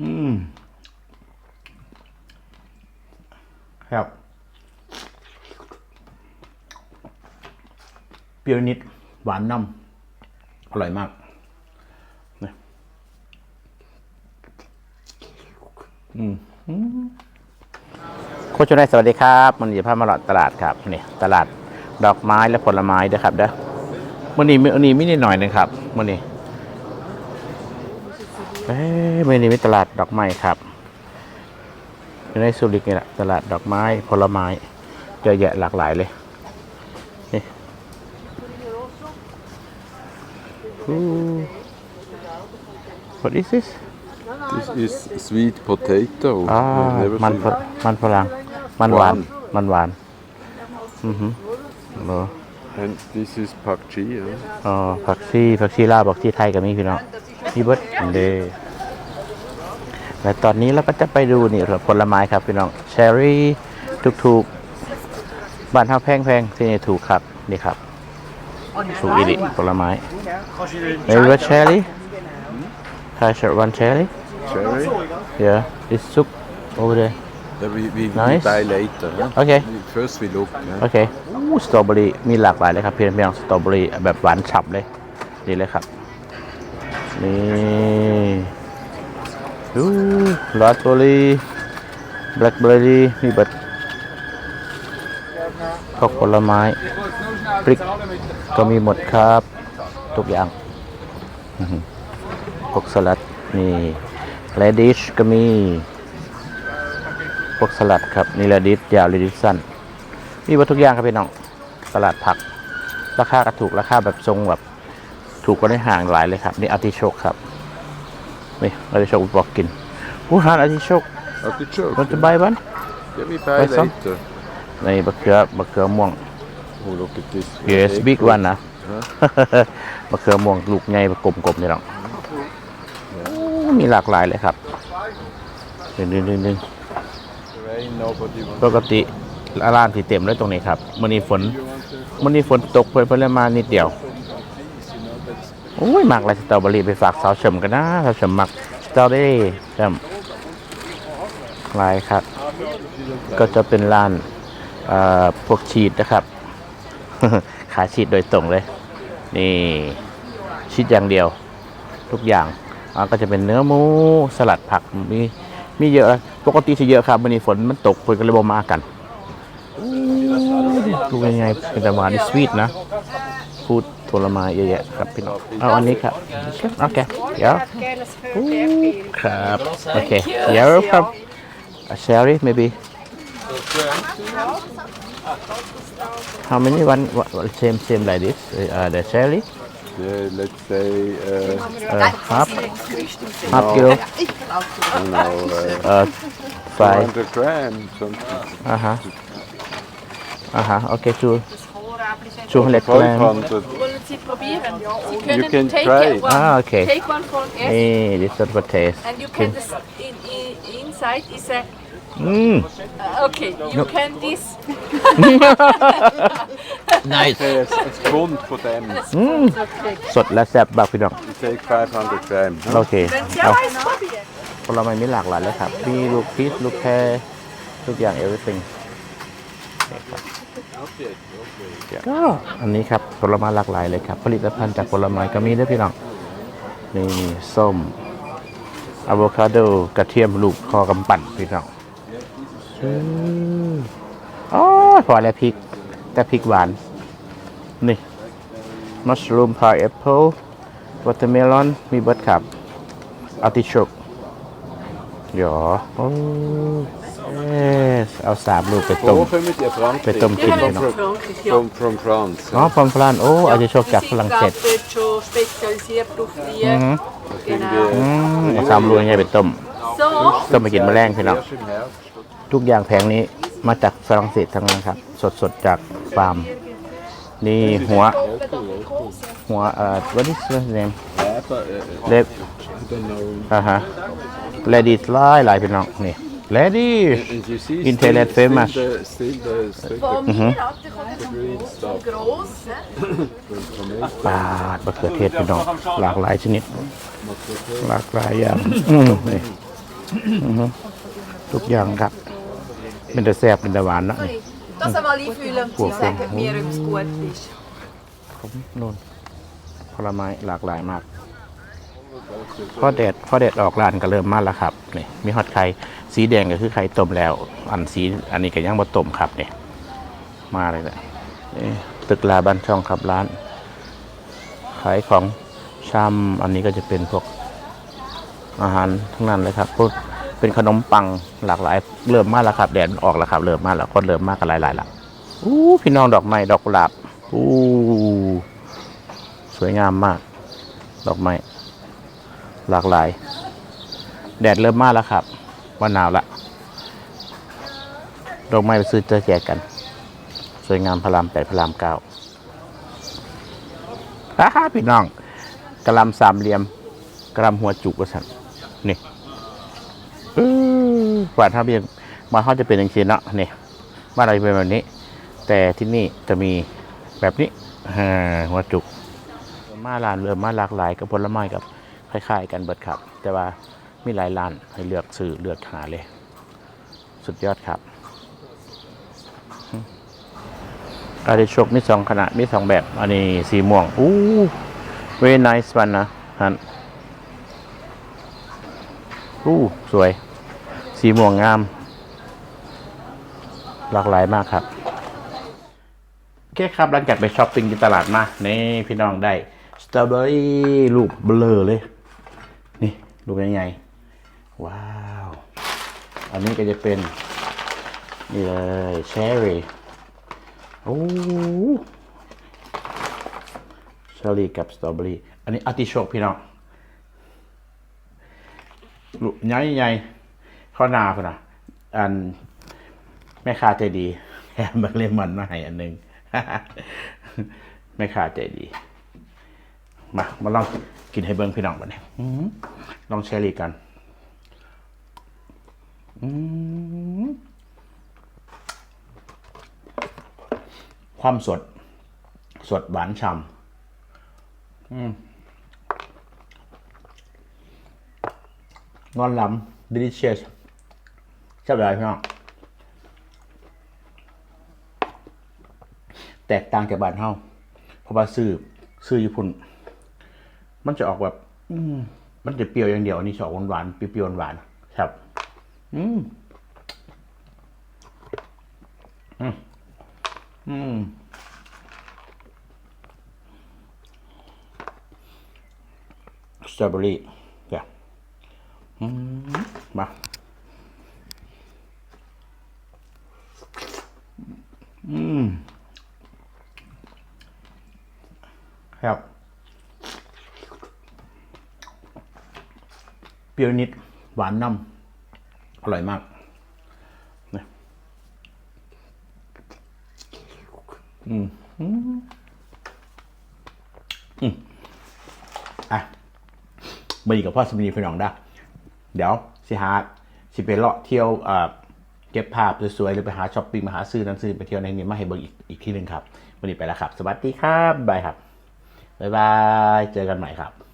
อืมครับเปรี้ยวนิด หวานน้ำอร่อยมากนี่อืมโคชนายสวัสดีครับมันอยู่พามาหลอดตลาดครับนี่ตลาดดอกไม้และผลไม้ด้วยครับเด้อมันนี้มันนี้ไม่นิดหน่อยหนึงครับมันนี้ เอ้ยมันนี้มีตลาดดอกไม้ครับอยู่ในสุริกนี่แหละตลาดดอกไม้ผลไม้เยอะแยะหลากหลายเลยนี่ Ooh. What is this? This is sweet potato. อ่า I've never มัน seen ฝมันฝรั่งมันหวานหวาน มันหวาน อือฮึเหรอ And this is pak chi. Huh? อ๋อผักชีผักชีลาวผักชีไทยกับมีพี่น้อง มีเบิดเดและตอนนี้เราก็จะไปดูนี่ผลไม้ครับพี่น้องเชอร์รี่ถูกๆบ้านเฮาแพงๆที่นี่ถูกครับนี่ครับถูกอีหลิผลไม้ Maybe what cherry? Can I share one cherry? Cherry. Yeah, this soup over there. Yeah, we, we, Nice. we buy later. Huh? Okay. We- First we look. Yeah. โอเคอู้สตรอเบอรี่มีหลากหลายเลยครับพี่น้องสตรอเบอรี่แบบหวานฉ่ำเลย ดีเลยครับ นี่อู้ราสเบอรี่แบล็คเบอร์รี่มีเบิดพวกผลไม้พริกก็มีหมดครับ ทุกอย่างพวกสลัดนี่เลดิชก็มีพวกสลัดครับนี่เลดิชยาวเลดิชสั้นมีหมดทุกอย่างครับพี่น้องตลาดผัก ราคาก็ถูกราคาแบบทรงแบบ ถูกกว่าในห้างหลายเลยครับ นี่อาร์ติโชกครับ นี่อาร์ติโชกบอกกิน ผู้หานอาร์ติโชก Artichoke. มันจะใบบ้าน Yeah, we buy What's up? later. ในบะเขือบะเขือม่วง Oh, look at this. yes big one นะ Huh? บะเขือม่วงลูกใหญ่กลมๆนี่หรอกมีหลากหลายเลยครับดึงดึงดึงดึง Rain, nobody wants ปกติร้านที่เต็มเลยตรงนี้ครับมันนี้ฝนมันนี้ฝนตกไปปริมาณนิดเดียว โอ้ยมักอะไรสตรอเบอรี่ไปฝากสาวเฉมกันนะสาวเฉมมักสตรอเบอรี่เฉมลายครับ ก็จะเป็นร้านพวกชีสนะครับ ขายชีสโดยตรงเลย นี่ชีสอย่างเดียว ทุกอย่างก็จะเป็นเนื้อหมูสลัดผักมีมีเยอะปกติจะเยอะครับวันนี้ฝนมันตกฝนก็เลยบ่มากันดูยังไงเป็นแต่หวานสวีทนะพูด ผลไม้เยอะแยะครับพี่น้องเอาอันนี้ครับโอเคเดี๋ยวครับ โอเคเดี๋ยวครับ A cherry maybe how many one what, what, same same like this uh, the cherry Yeah, let's say, uh, uh, half half kilo I don't know, uh, uh, five 200 grams, something. uh huh uh huh okay two 200 gram 500. Wollen Sie probieren? Sie können can take try. it one, Ah, okay. take one for yes, นี่ this is for taste and you okay can this in, in inside is a อืม uh, okay. You can this nice Yes, it's fun for them. สดและแซ่บบักพี่น้อง We take 500 grams. โอเค wenn Sie เอา auch eins probieren. ผลไม้มีหลากหลายเลยครับ มีลูกพีชลูกแพรทุกอย่าง everything นี่ครับ ก็อันนี้ครับผลไม้หลากหลายเลยครับ ผลิตภัณฑ์จากผลไม้ก็มีด้วยพี่น้องนี่ส้มอะโวคาโดกระเทียมลูกคอกำปั่นพี่น้องอ๋อพอแล้วพริก แต่พริกหวาน นี่มัชรูมพายแอปเปิลวอเตอร์เมลอนมีเบิร์ดครับอาร์ติชกหยอโอ้ เอสเอาสามลูกไปต้ม Wo kommen die Franken? Bei Tom Kind, From, genau. Frankreich, ja. from, from France. อ๋อฟอมฟรานโอ้อาจจะโชคจากฝรั่งเศส sind gerade dort schon spezialisiert auf die. Genau. อืมเอาสามลูกยังไงไปต้ม So, ต้มไปกินแมลงพี่น้อง Erst im Herbst. ทุกอย่างแผงนี้มาจากฝรั่งเศสทั้งนั้นครับ สดๆจากฟาร์ม นี่หัว หัวเอ่อ what is the name Leber, äh, เล็บ I don't know. อ่าฮะเลดี้หลายหลายพี่น้องนี่ เลดี้ And you see, In Thailand still, famous. Still the, still the, still von the mir hat ich auch green stuff. groß. ne? ปาดมะเขือเทศพี่น้องหลากหลายชนิด หลากหลายอย่างอืมนี่อือฮึทุกอย่างครับ เป็นแต่แซ่บเป็นแต่หวานเนาะนี่ Dat is wel lief willen Goed, te zeggen, goed. meer op squat is. ผมโน่นผลไม้หลากหลายมากพอแดดพอแดดออกร้านก็เริ่มมาแล้วครับนี่มีฮอตไข่ สีแดงก็คือไข่ต้มแล้ว อันสีอันนี้ก็ยังบ่ต้มครับเนี่ยมาเลยแหละนี่ตึกลาบ้านช่องครับร้าน ขายของชำอันนี้ก็จะเป็นพวกอาหารทั้งนั้นเลยครับพวกเป็นขนมปังหลากหลาย เริ่มมาแล้วครับแดดออกแล้วครับเริ่มมาแล้วคนเริ่มมากกันหลายๆละอู้พี่น้องดอกไม้ดอกกุหลาบอู้สวยงามมาก ดอกไม้หลากหลาย แดดเริ่มมาแล้วครับ ว่าหนาวละดอกไม้ไปซื้อเจอแจกกัน สวยงามพระรามแปดพระรามเก้าฮ่าฮ่าพี่น้องกระลำสามเหลี่ยมกระลำหัวจุกกระสันนี่อื้านท่าเบียงมาเขาจะเป็นอย่างเช่นเนาะนี่บ้านเราเป็นแบบนี้ แต่ที่นี่จะมีแบบนี้หัวจุกมาร้านเริ่มมาหลากหลายกับผลไม้กับคล้าย ๆ กันเบิดครับ แต่ว่า มีหลายร้านให้เลือกซื้อเลือกหาเลย สุดยอดครับอาริโชกมีสองขนาดมีสองแบบ อันนี้สีม่วง อู้ very nice one นะฮันอู้สวย สีม่วงงาม หลากหลายมากครับ โอเคครับ หลังจากไปช้อปปิ้งที่ตลาดมา นี่พี่น้องได้ สตรอเบอรี่ลูกเบลอเลย นี่ ลูกใหญ่ๆ ว้าว อันนี้ก็จะเป็น นี่เลยเชอร์รี่โอ้เชอร์รี่กับสตรอเบอรี่ อันนี้อาร์ติโชกพี่น้องลูกใหญ่ใหญ่ๆข้าวหนาพุ่นนะอันแม่ค้าใจดีแถมบักเลมอนมาให้อันหนึ่งแม่ค้าใจดี มา มาลองกินให้เบิ้งพี่น้องบัดนี้อื้อหือลองเชอร์รี่กัน ความสด สดหวานฉ่ำอืมงอนล้ำ delicious ชอบอะไรพี่น้องแตกต่างจากบ้านเฮาเพราะว่าซื้อซื้อญี่ปุ่น มันจะออกแบบอืมันจะเปรี้ยวอย่างเดียวอันนี้จะออกหวานๆเปรี้ยวๆหวานครับ อืม อืมสตรอเบอรี่เนี่ยอืมมาอืมครับเปรี้ยวนิด หวานน้ำ อร่อยมากนี่อืมอืมอะมาอยู่กับพ่อสมินีพี่น้องได้เดี๋ยวสิหาสิไปเลาะเที่ยวเอ่อเก็บภาพสวยๆหรือไปหาช้อปปิ้งมาหาซื้อนังสือไปเที่ยวในนี้มาให้เบิ่งอีกอีกที่หนึ่งครับวันนี้ไปแล้วครับ สวัสดีครับบายครับ บ๊ายบาย เจอกันใหม่ครับ